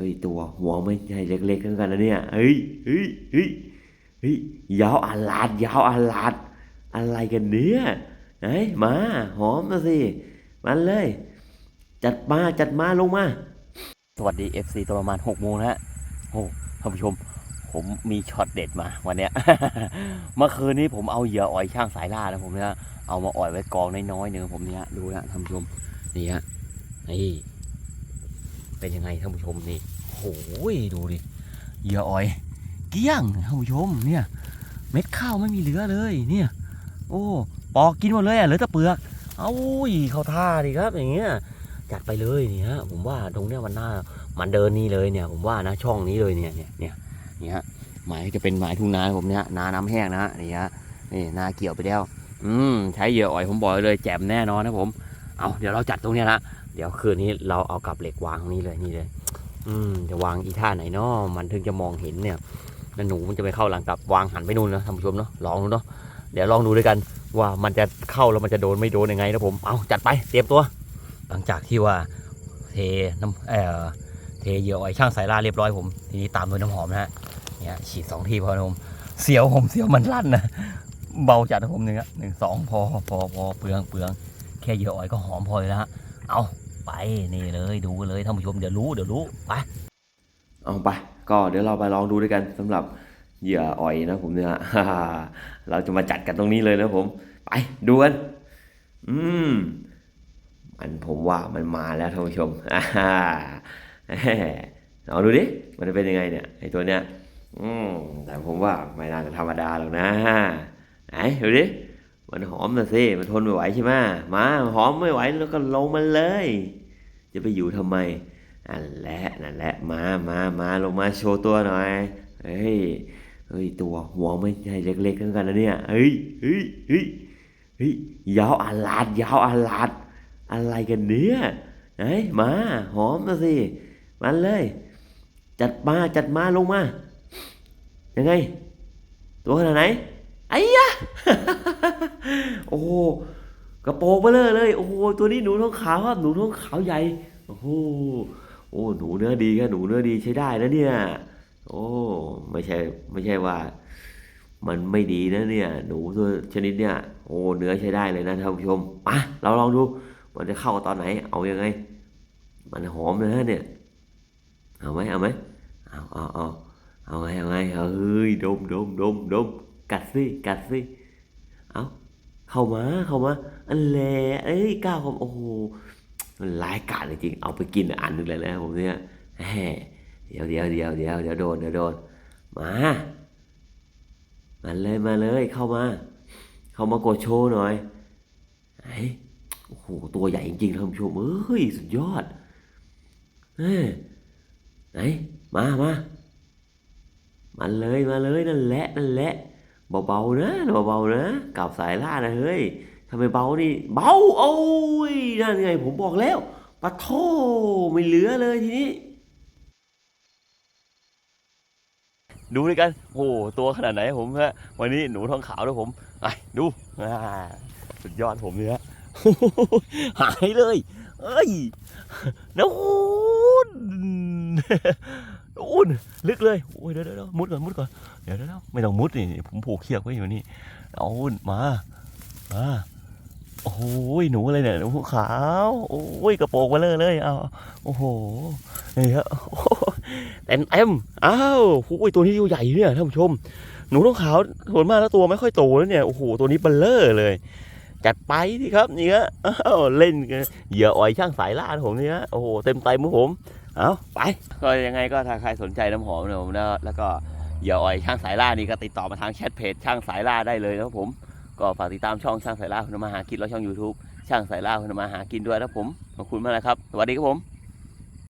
ฮ้ยตัวหัวไม่ใช่เล็กๆเหมือนกันนะเนี่ยเฮ้ยเฮ้ยเฮ้ยเฮ้ยยาวอาลาดยาวอาลาดอะไรกันเนี่ยไหนมาหอมมาสิมันเลย จัดมาจัดมาลงมา สวัสดี FC ตอนประมาณ6โมงแล้วฮะโอ้ท่านผู้ชม ผมมีช็อตเด็ดมาวันเนี้ยเมื่อคืนนี้ผมเอาเหยื่ออ่อยช่างสายล่านะผมเนี่ยเอามาอ่อยไว้กองน้อยๆหนึ่งผมเนี่ยดูนะท่านผู้ชมนี่ฮะนี่ เป็นยังไงท่านผู้ชมนี่โอ้ยดูดิเหยื่ออ่อยเกลี้ยงท่านผู้ชมเนี่ยเม็ดข้าวไม่มีเหลือเลยเนี่ย โอ้ปอกกินหมดเลยอะเหลือแต่เปลือกเอ้าเข้าท่าดิครับ อย่างเงี้ยจัดไปเลยเนี่ยผมว่าตรงเนี้ยมันหน่ามันเดินนี่เลยเนี่ย ผมว่านะช่องนี้เลยเนี่ยเนี่ยเนี่ยเนี่ยฮะหมายจะเป็นหมายทุ่งนาผมเนี่ยนาน้ำแห้งนะฮะนี่ฮะนี่นาเกี่ยวไปแล้ว อืมใช้เหยื่ออ่อยผมบอกเลยแจ่มแน่นอนนะผมเอาเดี๋ยวเราจัดตรงเนี้ยนะ เดี๋ยวคืนนี้เราเอากับเหล็กวางตรงนี้เลยนี่เลย อืมจะวางอีท่าไหนเนาะมันถึงจะมองเห็นเนี่ยแล้วหนูมันจะไปเข้าหลังกับวางหันไปนู่นนะท่านผู้ชมเนาะลองดูเนาะเดี๋ยวลองดูด้วยกันว่ามันจะเข้าแล้วมันจะโดนไม่โดนยังไงนะผมเอาจัดไปเตรียมตัว หลังจากที่ว่าเทน้ำเอ่อเทเหยื่ออ้อยช่างสายล่าเรียบร้อยผมทีนี้ตามด้วยน้ำหอมนะฮะเนี่ยฉีดสองทีพอนะผมเสียวผมเสียวมันลั่นนะเบาจัดนะผมหนึ่งอะหนึ่งสองพอพอพอเปลืองเปลืองแค่เหยื่ออ้อยก็หอมพอเลยนะฮะ เอาไปนี่เลยดูเลยท่านผู้ชมเดี๋ยวรู้เดี๋ยวรู้ไปเอาไป ก็เดี๋ยวเราไปลองดูด้วยกันสำหรับเหยื่ออ่อยนะผมเนี่ยเราจะมาจัดกันตรงนี้เลยนะผม ไปดูกันอืมมันผมว่ามันมาแล้วท่านผู้ชมอ่าฮ่าเอาดูดิมันจะเป็นยังไงเนี่ยไอตัวเนี้ยอืมแต่ผมว่าไม่น่าจะธรรมดาหรอกนะไหนดูดิ มันหอมนะสิมันทนไม่ไหวใช่ไหมมาหอมไม่ไหวแล้วก็ลงมันเลย จะไปอยู่ทำไมนั่นแหละนั่นแหละมามามาลงมาโชว์ตัวหน่อยเฮ้ยเฮ้ยตัวหัวไม่ใช่เล็กๆเหมือนกันนะเนี่ยเฮ้ยเฮ้ยเฮ้ยเฮ้ยยาวอาลาดยาวอาลาดอะไรกันเนี่ยไหนมาหอมมาสิมันเลย จัดมาจัดมาลงมายังไง ตัวขนาดไหน ไอ้ยะ โอ้โหกระโปรงเบลอเลย โอ้โหตัวนี้หนูท้องขาวครับหนูท้องขาวใหญ่ โอ้โหโอ้หนูเนื้อดีครับหนูเนื้อดีใช้ได้นะเนี่ย โอ้ไม่ใช่ไม่ใช่ว่า มันไม่ดีนะเนี่ย หนูตัวชนิดเนี่ย โอ้เนื้อใช้ได้เลยนะท่านผู้ชมมาเราลองดู มันจะเข้าตอนไหน เอายังไง มันหอมเลยนะเนี่ย เอาไหมเอาไหมเอาเอาเอาเอาไงเอาไงเอาเฮ้ยดมดมดมดม กัดสิกัดสิเอาเข้ามาเข้ามาอันและเอ้ยก้าวผมโอ้โหมันร้ายกาจจริงเอาไปกินอันหนึงเลยนะผมเนี่ยแหมเดี๋ยวเดี๋ยวเดี๋ยวเดี๋ยวเดี๋ยวโดนเดี๋ยวโดนมามันเลยมาเลยเข้ามา เข้ามากดโชว์หน่อยไหนโอ้โหตัวใหญ่จริงๆท่านผู้ชมเอ้ยสุดยอดเอ้ยไหนมามามันเลยมาเลยนั่นแหละนั่นแหละ เบาๆนะเบาๆนะกับสายล่านะเฮ้ยทำไมเบานี่ เบาโอ้ยนั่นไง ผมบอกแล้วปะโทไม่เหลือเลยทีนี้ ดูด้วยกันโอ้โหตัวขนาดไหนผมฮะวันนี้หนูทองขาวด้วยผมไปดูอ่าสุดยอดผมเนี่ยหายเลย เอ้ยนูน นูนลึกเลยโอ้ยเดี๋ยวเดี๋ยวมุดก่อนมุดก่อนเดี๋ยวเดี๋ยวไม่ต้องมุดนี่ผมผูกเชือกไว้อยู่นี่เอามามาโอ้ยหนูอะไรเนี่ยหนูขาวโอ้ยกระโปรงมาเลยเลยเอาโอ้โหนี่ฮะเต็มเต็มอ้าวโอ้ยตัวนี้ตัวใหญ่เนี่ยท่านผู้ชม หนูต้องขาวส่วนมากแล้วตัวไม่ค่อยโตแล้วเนี่ยโอ้โหตัวนี้เบลเลอร์เลย จัดไปสิครับนี่ฮะเล่นเหยื่ออ่อยช่างสายล่าผมนี่ฮะโอ้โหเต็มเต็มขอผมเอาไปก็ยังไงก็ถ้าใครสนใจน้ำหอมนะผมนะแล้วก็เหยื่ออ่อยช่างสายล่านี่ก็ติดต่อมาทางแชทเพจช่างสายล่าได้เลยนะครับผม ก็ฝากติดตามช่องช่างสายล่าคุณมาหากินแล้วช่อง YouTube ช่างสายล่าคุณมาหากินด้วยนะผมขอบคุณมากนะครับสวัสดีครับผม